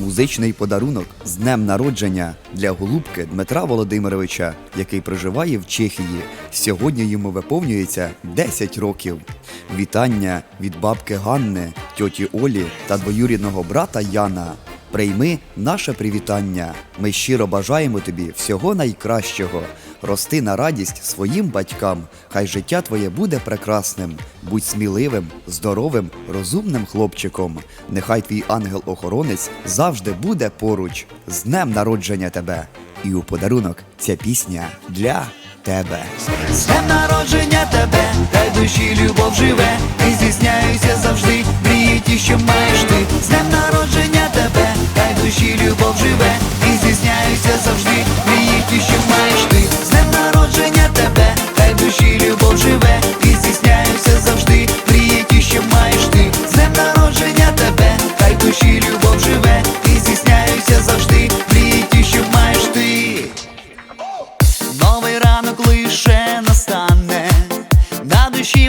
Музичний подарунок з днем народження для голубки Дмитра Володимировича, який проживає в Чехії. Сьогодні йому виповнюється 10 років. Вітання від бабки Ганни, тьоті Олі та двоюрідного брата Яна. Прийми наше привітання. Ми щиро бажаємо тобі всього найкращого. Рости на радість своїм батькам. Хай життя твоє буде прекрасним. Будь сміливим, здоровим, розумним хлопчиком. Нехай твій ангел-охоронець завжди буде поруч. З днем народження тебе. І у подарунок ця пісня для тебе. З днем народження тебе,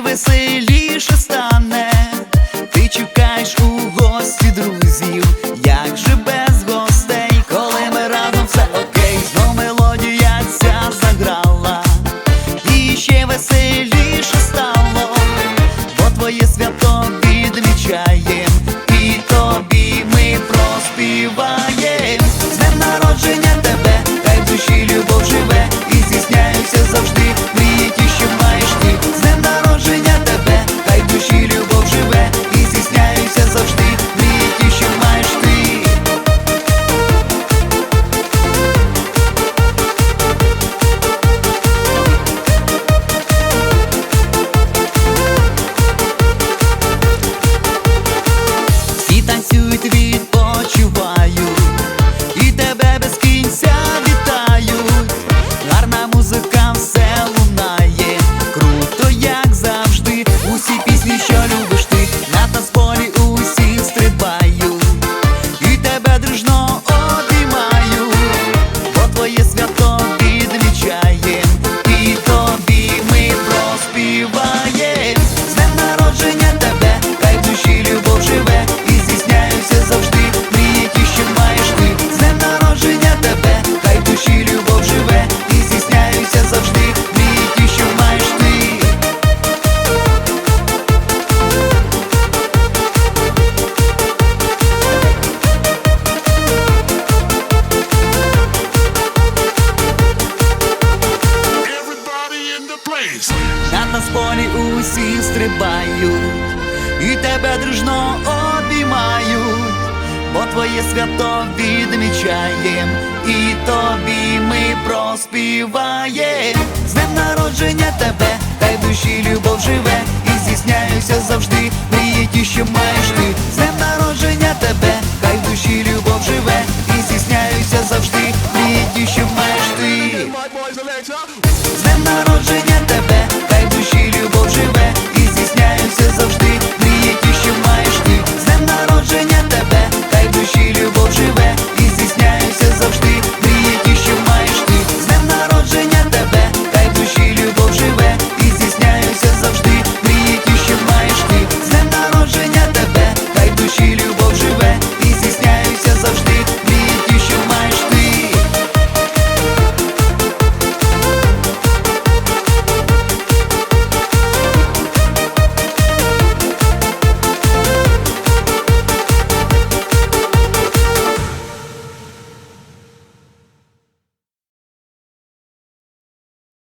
веселіше стане. полі усі стрибають, і тебе дружно обіймають, бо твоє свято відмічаєм, і тобі ми проспіваєм. З днем народження тебе, хай душі любов живе, і здійсняюся завжди, мрії ті, що маєш ти, з днем народження тебе, хай душі любов живе, і здійсняюся завжди, мрії ті, що маєш ти. З днем народження